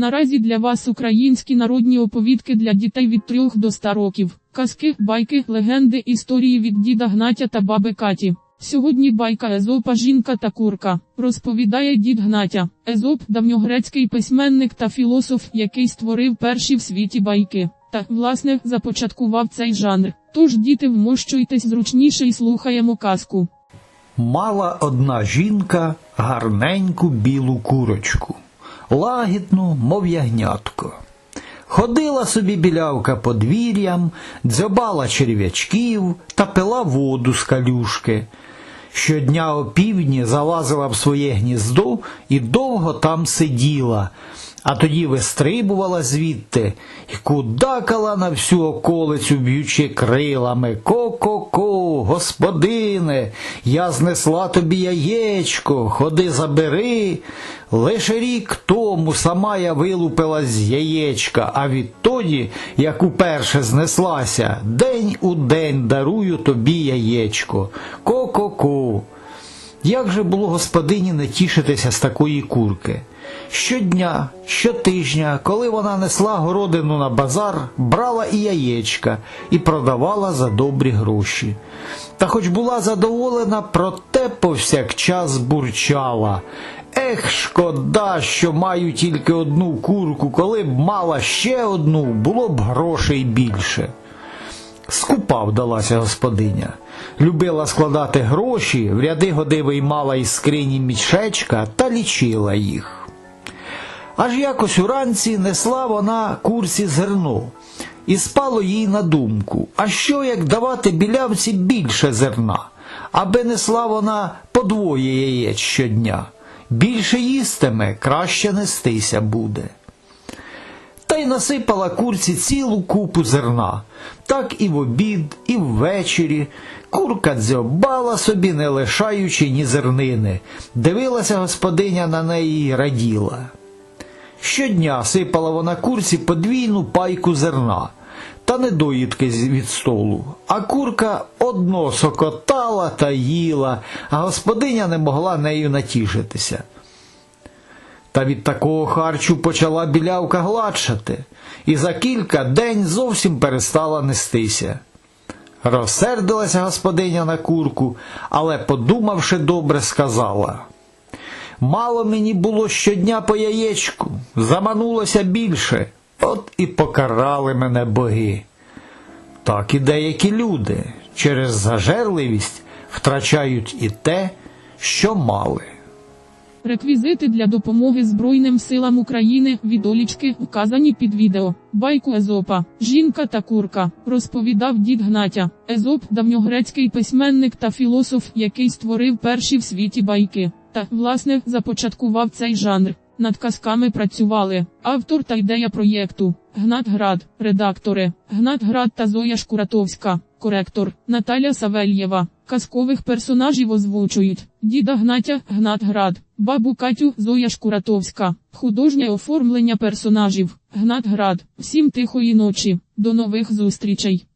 Наразі для вас українські народні оповідки для дітей від 3 до 100 років. Казки, байки, легенди, історії від діда Гнатя та баби Каті. Сьогодні байка Езопа жінка та курка. Розповідає дід Гнатя. Езоп давньогрецький письменник та філософ, який створив перші в світі байки. Та, власне, започаткував цей жанр. Тож, діти, вмощуйтесь зручніше і слухаємо казку. Мала одна жінка гарненьку білу курочку, лагідну, мов ягнятко. Ходила собі білявка подвір'ям, дзьобала черв'ячків та пила воду з калюшки. Щодня о півдні залазила в своє гніздо і довго там сиділа, а тоді вистрибувала звідти і кудакала на всю околицю, б'ючи крилами. Ко-ко-ко, господине, я знесла тобі яєчко, ходи забери. Лише рік тому сама я вилупила з яєчка, а відтоді, як уперше знеслася, день у день дарую тобі яєчко. Ко-ко-ко. Як же було господині не тішитися з такої курки? Щодня, щотижня, коли вона несла городину на базар, брала і яєчка і продавала за добрі гроші. Та хоч була задоволена, проте повсякчас бурчала. Ех, шкода, що маю тільки одну курку, коли б мала ще одну, було б грошей більше. Скупа вдалася господиня. Любила складати гроші, в ряди годи виймала із скрині мішечка та лічила їх. Аж якось уранці несла вона курці зерно, і спало їй на думку, а що як давати білявці більше зерна, аби несла вона подвоє яєць щодня. Більше їстиме, краще нестися буде та й насипала курці цілу купу зерна. Так і в обід, і ввечері. Курка дзьобала собі, не лишаючи ні зернини. Дивилася господиня на неї й раділа. Щодня сипала вона курці подвійну пайку зерна та недоїдки від столу. А курка одно сокотала та їла, а господиня не могла нею натішитися. Та від такого харчу почала білявка гладшати, і за кілька день зовсім перестала нестися. Розсердилася господиня на курку, але, подумавши добре, сказала Мало мені було щодня по яєчку, заманулося більше, от і покарали мене боги. Так і деякі люди через зажерливість втрачають і те, що мали. Реквізити для допомоги Збройним силам України відолічки вказані під відео. Байку Езопа, жінка та курка, розповідав дід Гнатя. Езоп давньогрецький письменник та філософ, який створив перші в світі байки. Та, власне, започаткував цей жанр. Над казками працювали автор та ідея проєкту Гнат Град, редактори Гнат Град та Зоя Шкуратовська, коректор Наталя Савельєва. Казкових персонажів озвучують діда Гнатя Гнат Град, бабу Катю Зоя Шкуратовська, художнє оформлення персонажів Гнат Град. Всім тихої ночі. До нових зустрічей.